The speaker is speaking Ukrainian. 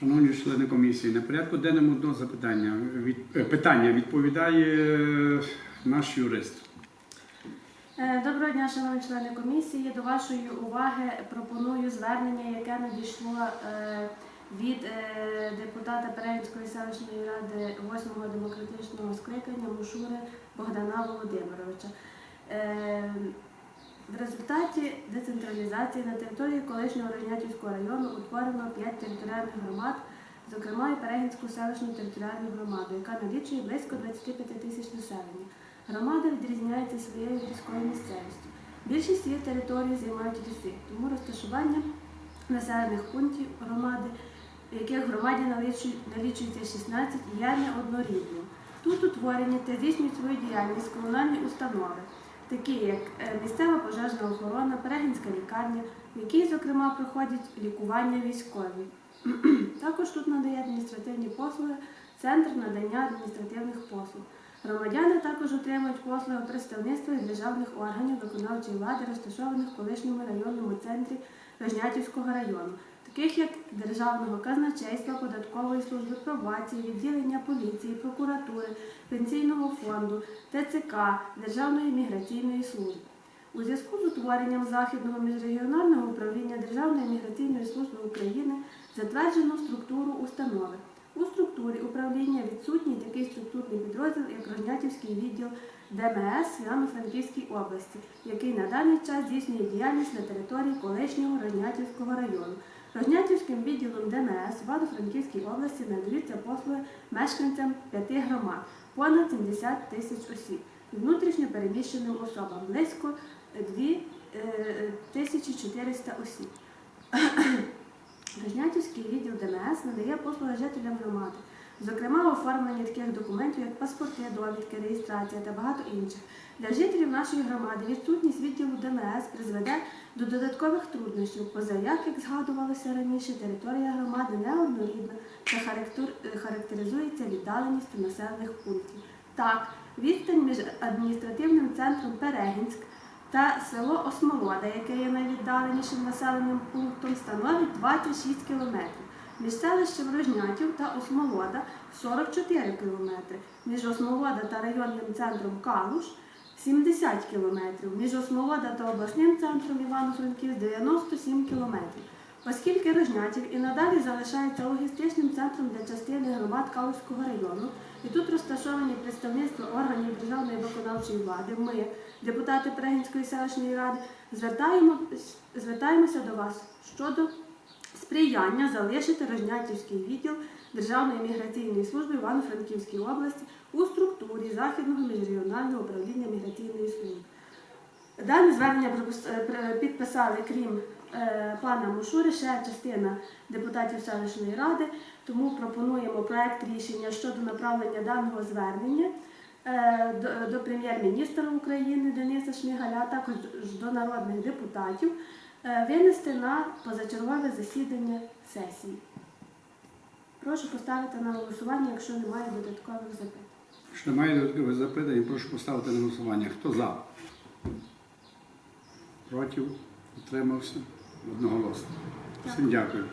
Шановні члени комісії, на порядку денному одного запитання від е, питання відповідає е, наш юрист. Е, Доброго дня, шановні члени комісії. До вашої уваги пропоную звернення, яке надійшло від депутата Переїнської селищної ради 8-го демократичного скликання Мушури Богдана Володимировича. В результаті децентралізації на території колишнього Рожнятівського району утворено 5 територіальних громад, зокрема і Перегінську селищну територіальну громаду, яка налічує близько 25 тисяч населення. Громада відрізняється своєю гірською місцевістю. Більшість її території займають ліси, тому розташування населених пунктів громади, яких громаді налічується 16, є неоднорідним. Тут утворені та здійснюють свою діяльність комунальні установи, такі як е, місцева пожежна охорона, Перегінська лікарня, в якій, зокрема, проходять лікування військові. Також тут надає адміністративні послуги, центр надання адміністративних послуг. Громадяни також отримують послуги у представництві державних органів виконавчої влади, розташованих в колишньому районному центрі Рожнятівського району, таких як Державного казначейства, податкової служби пробації, відділення поліції, прокуратури, пенсійного фонду, ТЦК, Державної міграційної служби. У зв'язку з утворенням Західного міжрегіонального управління Державної міграційної служби України затверджено структуру установи. У структурі управління відсутній такий структурний підрозділ, як Рожнятівський відділ ДМС Івано-Франківській області, який на даний час здійснює діяльність на території колишнього Рожнятівського району. Рожнятівським відділом ДМС в Івано-Франківській області надаються послуги мешканцям п'яти громад, понад 70 тисяч осіб, внутрішньо переміщеним особам близько 2400 осіб. Рожнятівський відділ ДМС надає послуги жителям громади, зокрема оформлення таких документів, як паспорти, довідки, реєстрація та багато інших. Для жителів нашої громади відсутність відділу ДМС призведе до додаткових труднощів, поза як, як згадувалося раніше, територія громади неоднорідна та характеризується віддаленістю населених пунктів. Так, відстань між адміністративним центром Перегінськ та село Осмолода, яке є найвіддаленішим населеним пунктом, становить 26 кілометрів. Між селищем Рожнятів та Осмолода 44 кілометри. Між Осмолода та районним центром Калуш 70 кілометрів. Між Осмолода та обласним центром Івано-Франківськ 97 кілометрів. Оскільки Рожнятів і надалі залишається логістичним центром для частини громад Калузького району, і тут розташовані представництва органів державної виконавчої влади, ми, депутати Перегінської селищної ради, звертаємо, звертаємося до вас щодо сприяння залишити Рожнятівський відділ Державної міграційної служби Івано-Франківській області у структурі Західного міжрегіонального управління міграційної служби. Дане звернення е, підписали, крім е, пана Мушури, ще частина депутатів селищної ради, тому пропонуємо проект рішення щодо направлення даного звернення е, до, прем'єр-міністра України Дениса Шмигаля, а також до народних депутатів, винести на позачергове засідання сесії. Прошу поставити на голосування, якщо немає додаткових запитань. Якщо немає додаткових запитань, прошу поставити на голосування. Хто за? Проти? Утримався? Одноголосно. Всім дякую.